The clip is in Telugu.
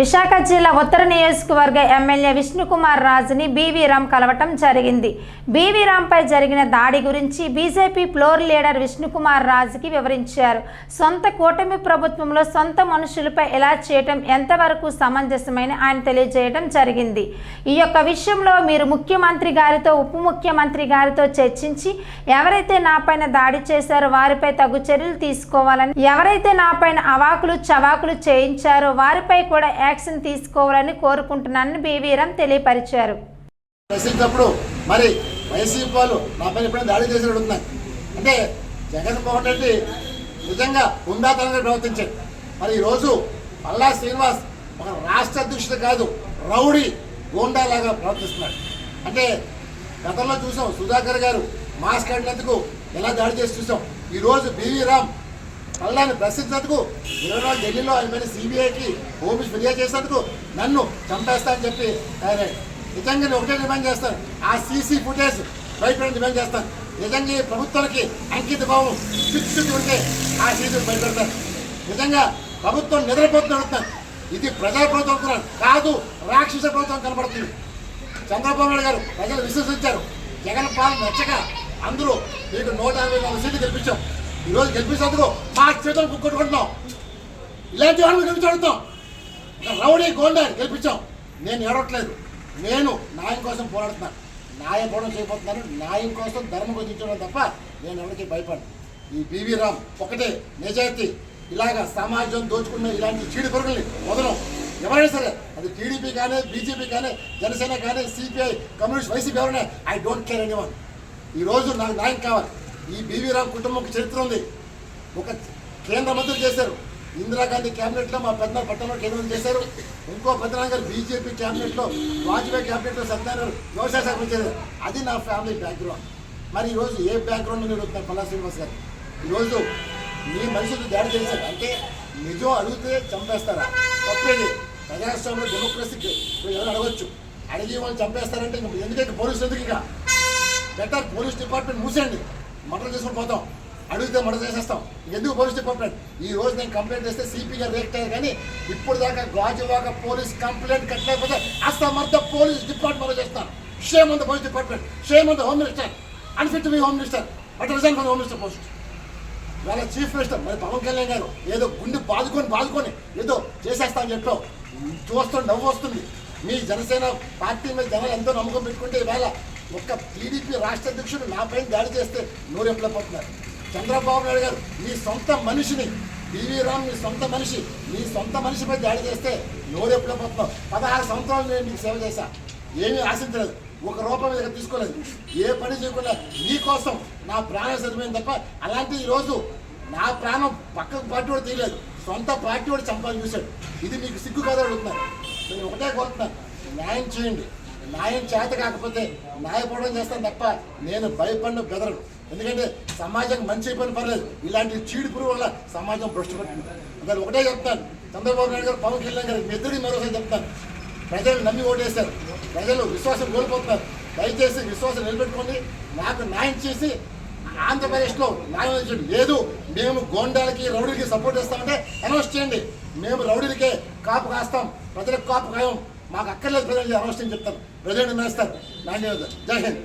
విశాఖ జిల్లా ఉత్తర నియోజకవర్గ ఎమ్మెల్యే విష్ణుకుమార్ రాజుని బీవీరామ్ కలవటం జరిగింది. బీవీ రామ్పై జరిగిన దాడి గురించి బీజేపీ ఫ్లోర్ లీడర్ విష్ణుకుమార్ రాజుకి వివరించారు. సొంత కూటమి ప్రభుత్వంలో సొంత మనుషులపై ఇలా చేయటం ఎంతవరకు సమంజసమైన ఆయన తెలియజేయడం జరిగింది. ఈ యొక్క విషయంలో మీరు ముఖ్యమంత్రి గారితో ఉప ముఖ్యమంత్రి గారితో చర్చించి ఎవరైతే నాపైన దాడి చేశారో వారిపై తగు చర్యలు తీసుకోవాలని ఎవరైతే నాపైన అవాకులు చవాకులు చేయించారో వారిపై కూడా యాక్షన్ తీసుకోవాలని కోరుకుంటున్నానని బీవీరం తెలియపరిచారు. మరి వైసీపీ వాళ్ళు నా పైన ఎప్పుడైనా దాడి చేసినట్టు ఉన్నాయి అంటే జగన్మోహన్ రెడ్డి నిజంగా ఉందాతనంగా ప్రవర్తించాడు. మరి ఈరోజు పల్లా శ్రీనివాస్ ఒక రాష్ట్ర అధ్యక్షుడు కాదు రౌడీ గోండాలాగా ప్రవర్తిస్తున్నాడు. అంటే గతంలో చూసాం సుధాకర్ గారు మాస్క్ కట్టినందుకు ఎలా దాడి చేసి చూసాం. ఈరోజు బీవీ రామ్ పల్లాని ప్రశ్నించినందుకు ఇరవై నాలుగు ఢిల్లీలో ఆయన మీద సిబిఐకి హోమిస్ ఫిర్యాదు చేసినందుకు నన్ను చంపేస్తా అని చెప్పి తయారయ్యాడు నిజంగా నేను ఒకటే డిమాండ్ చేస్తాను ఆ సీసీ ఫుటేజ్ బయట డిమాండ్ చేస్తాను నిజంగా ఈ ప్రభుత్వానికి అంకిత భావం చిచ్చు ఉంటే ఆ సీసీ బయటపెడతాను నిజంగా ప్రభుత్వం నిద్రపోతున్న అడుగుతాను ఇది ప్రజాప్రభుత్వం కాదు రాక్షస ప్రభుత్వం కనబడుతుంది. చంద్రబాబు నాయుడు గారు ప్రజలు విశ్వసించారు. జగన్ పాలన నచ్చక అందరూ మీకు నూట యాభై నాలుగు సీట్లు గెలిపించాం. ఈరోజు గెలిపించేందుకు మా చేతులు కుక్కొట్టుకుంటున్నాం ఇలాంటి వాళ్ళు గెలిపించడుతాం రౌడీ గోల్డర్ గెలిపించాం. నేను ఏడవట్లేదు. నేను న్యాయం కోసం పోరాడుతున్నాను న్యాయం పోవడం చేయబోతున్నాను. న్యాయం కోసం ధర్మం గురించడం తప్ప నేను ఎవరికి భయపడను. ఈ బీవీ రామ్ ఒకటే నిజాయితీ. ఇలాగ సమాజం దోచుకున్న ఇలాంటి చీడి పురుగుల్ని వదలం. ఎవరైనా సరే అది టీడీపీ కానీ బీజేపీ కానీ జనసేన కానీ సిపిఐ కమ్యూనిస్ట్ వైసీపీ ఎవరైనా ఐ డోంట్ కేర్ ఎనీవన్. ఈరోజు నాకు న్యాయం కావాలి. ఈ బీవీ రామ్ కుటుంబంకి చరిత్ర ఉంది. ఒక కేంద్ర మంత్రి చేశారు. ఇందిరాగాంధీ క్యాబినెట్లో మా పెద్ద పట్టణంలో కేంద్రం చేశారు. ఇంకో పెద్దనాన్న గారు బీజేపీ క్యాబినెట్లో వాజ్పేయి క్యాబినెట్లో సత్యనారాయణ వ్యవసాయ శాఖ చేశారు. అది నా ఫ్యామిలీ బ్యాక్గ్రౌండ్ మరి ఈరోజు ఏ బ్యాక్గ్రౌండ్ మీరు వస్తున్నారు పల్లా శ్రీనివాస్ గారు? ఈరోజు మీ మనుషులు దాడి చేశారు. అంటే నిజం అడిగితే చంపేస్తారా? తప్పేది ప్రజాస్వామ్యంలో డెమోక్రసీకి ఎవరు అడగచ్చు? అడిగి వాళ్ళు చంపేస్తారంటే ఎందుకంటే పోలీసు ఎందుకు ఇక? బెటర్ పోలీస్ డిపార్ట్మెంట్ మూసేయండి. మర్డర్ చేసుకుని పోతాం. అడిగితే మర్డర్ చేసేస్తాం. ఎందుకు పోలీస్ డిపార్ట్మెంట్? ఈ రోజు నేను కంప్లైంట్ చేస్తే సిపి గారు రియాక్ట్ అయ్యారు కానీ ఇప్పుడు దాకా గాజువాక పోలీస్ కంప్లైంట్ కట్టలేకపోతే అస్తమర్థ పోలీస్ డిపార్ట్మెంట్ చేస్తాను shame on the police department shame on the home minister unfit me home minister but resign from home minister post. వాళ్ళ చీఫ్ మినిస్టర్ మరి పవన్ కళ్యాణ్ గారు ఏదో గుండె బాదుకొని బాదుకొని ఏదో చేసేస్తామని చెప్పావు. చూస్తుంటే నవ్వు వస్తుంది. మీ జనసేన పార్టీ మీద జనాలు ఎంతో నమ్మకం పెట్టుకుంటే ఈవేళ ఒక్క టీడీపీ రాష్ట్ర అధ్యక్షుడు నాపై దాడి చేస్తే నూరెంపలేకపోతున్నారు చంద్రబాబు నాయుడు గారు మీ సొంత మనిషిని బీవీ రామ్ మీ సొంత మనిషి మీ సొంత మనిషిపై దాడి చేస్తే నోరెప్పులైపోతున్నావు పదహారు సంవత్సరాలు నేను మీకు సేవ చేశా. ఏమీ ఆశించలేదు. ఒక రూపం మీద తీసుకోలేదు. ఏ పని చేయకుండా నీకోసం నా ప్రాణం చదివింది తప్ప అలాంటి ఈరోజు నా ప్రాణం పక్కకు పార్టీ కూడా తీయలేదు. సొంత పార్టీ కూడా చంపాలని చూశాడు. ఇది మీకు సిగ్గు కాదు అడుగుతున్నాను నేను ఒకటే కోరుతున్నాను న్యాయం చేయండి. న్యాయం చేత కాకపోతే న్యాయపూర్వం చేస్తాను తప్ప నేను భయపడిన బెదరను. ఎందుకంటే సమాజం మంచి అయిపోయిన పర్లేదు. ఇలాంటి చీడు పురుగు వల్ల సమాజం భ్రష్టుపడుతుంది అందుకని ఒకటే చెప్తాను. చంద్రబాబు నాయుడు గారు పవన్ కళ్యాణ్ గారు మెద్దడి మరోసారి చెప్తాను. ప్రజలు నమ్మి ఓటేశారు. ప్రజలు విశ్వాసం కోల్పోతున్నారు. దయచేసి విశ్వాసం నిలబెట్టుకోండి. నాకు న్యాయం చేసి ఆంధ్రప్రదేశ్లో న్యాయం లేదు. మేము గోండాలకి రౌడీలకి సపోర్ట్ చేస్తామంటే అనౌన్స్ చేయండి. మేము రౌడీలకే కాపు కాస్తాం. ప్రజలకు కాపు కాయం మాకు అక్కర్లేదు ప్రజలు అరెస్ట్ అని చెప్తాను ప్రజలు నిర్ణయిస్తారు నాణ్యత జై హింద్.